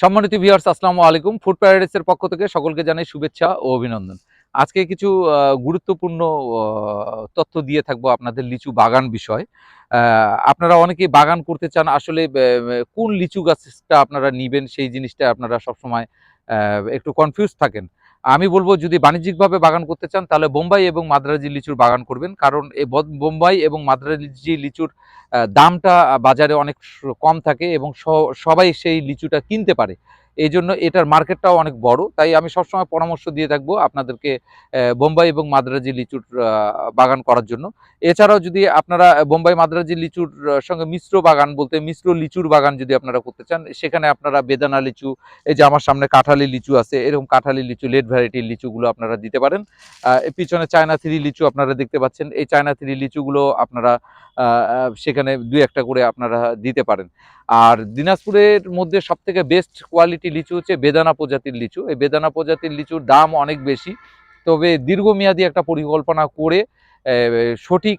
সম্মানিত ভিউয়ার্স আসসালামু আলাইকুম। ফুড প্যারাডাইসের পক্ষ থেকে সকলকে জানাই শুভেচ্ছা ও অভিনন্দন। আজকে কিছু গুরুত্বপূর্ণ তথ্য দিয়ে থাকব আপনাদের লিচু বাগান বিষয়। আপনারা অনেকেই বাগান করতে চান, আসলে কোন লিচু গাছটা আপনারা নিবেন সেই জিনিসটা আপনারা সবসময় একটু কনফিউজ থাকেন। আমি বলব যদি বাণিজ্যিকভাবে বাগান করতে চান, তাহলে বোম্বাই এবং মাদ্রাজি লিচুর বাগান করবেন। কারণ এই বোম্বাই এবং মাদ্রাজি লিচুর দামটা বাজারে অনেক কম থাকে এবং সবাই সেই লিচুটা কিনতে পারে। এই জন্য এটার মার্কেটটাও অনেক বড়। তাই আমি সবসময় পরামর্শ দিয়ে থাকব আপনাদেরকে বোম্বাই এবং মাদ্রাজি লিচুর বাগান করার জন্য। এছাড়াও যদি আপনারা বোম্বাই মাদ্রাজি লিচুর সঙ্গে মিশ্র বাগান বলতে মিশ্র লিচুর বাগান যদি আপনারা করতে চান, সেখানে আপনারা বেদানা লিচু, এই যে আমার সামনে কাঁঠালি লিচু আছে, এরকম কাঁঠালি লিচু লেট ভ্যারাইটির লিচুগুলো আপনারা দিতে পারেন। পিছনে চায়না থ্রি লিচু আপনারা দেখতে পাচ্ছেন, এই চায়না থ্রি লিচুগুলো আপনারা সেখানে দুই একটা করে আপনারা দিতে পারেন। আর দিনাজপুরের মধ্যে সব থেকে বেস্ট কোয়ালিটি লিচু হচ্ছে বেদানা প্রজাতির লিচু। এই বেদানা প্রজাতির লিচুর দাম অনেক বেশি। তবে দীর্ঘমেয়াদী একটা পরিকল্পনা করে সঠিক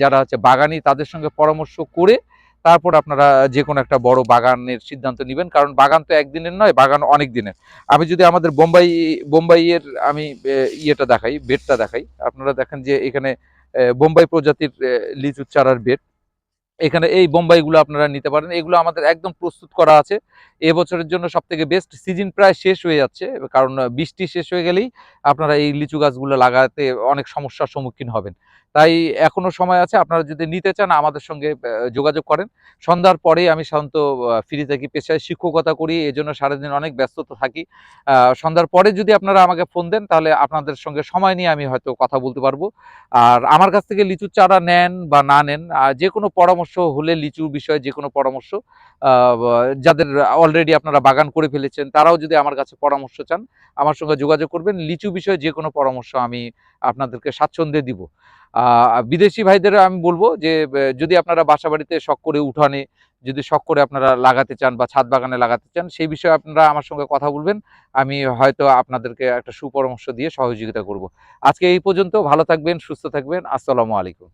যারা হচ্ছে বাগানি, তাদের সঙ্গে পরামর্শ করে তারপর আপনারা যে কোনো একটা বড় বাগানের সিদ্ধান্ত নেবেন। কারণ বাগান তো একদিনের নয়, বাগান অনেক দিনের। আমি যদি আমাদের বোম্বাই, বোম্বাইয়ের আমি ইয়েটা দেখাই বেডটা দেখাই। আপনারা দেখেন যে এখানে বোম্বাই প্রজাতির লিচুর চারার বেড এখানে এই বোম্বাইগুলো আপনারা নিতে পারেন। এগুলো আমাদের একদম প্রস্তুত করা আছে। এবছরের জন্য সব থেকে বেস্ট সিজন প্রায় শেষ হয়ে যাচ্ছে। কারণ বৃষ্টি শেষ হয়ে গেলেই আপনারা এই লিচু গাছগুলো লাগাতে অনেক সমস্যার সম্মুখীন হবেন। তাই এখনও সময় আছে, আপনারা যদি নিতে চান আমাদের সঙ্গে যোগাযোগ করেন। সন্ধ্যার পরেই আমি সাধারণত ফ্রি থাকি, পেশায় শিক্ষকতা করি এই জন্য সারাদিন অনেক ব্যস্ততা থাকি। সন্ধ্যার পরে যদি আপনারা আমাকে ফোন দেন, তাহলে আপনাদের সঙ্গে সময় নিয়ে আমি হয়তো কথা বলতে পারব। আর আমার কাছ থেকে লিচুর চারা নেন বা না নেন যে কোনো পরামর্শ হলে লিচু বিষয়ে যে কোনো পরামর্শ যাদের অলরেডি আপনারা বাগান করে ফেলেছেন, তারাও যদি আমার কাছে পরামর্শ চান, আমার সঙ্গে যোগাযোগ করবেন। লিচু বিষয়ে যে কোনো পরামর্শ আমি আপনাদেরকে স্বাচ্ছন্দ্যে দিব। বিদেশি ভাইদের আমি বলব যে যদি আপনারা বাসা বাড়িতে শখ করে উঠানে, যদি শখ করে আপনারা লাগাতে চান বা ছাদ বাগানে লাগাতে চান সেই বিষয়ে আপনারা আমার সঙ্গে কথা বলবেন। আমি হয়তো আপনাদেরকে একটা সুপরামর্শ দিয়ে সহযোগিতা করব। আজকে এই পর্যন্ত ভালো থাকবেন, সুস্থ থাকবেন। আসসালামু আলাইকুম।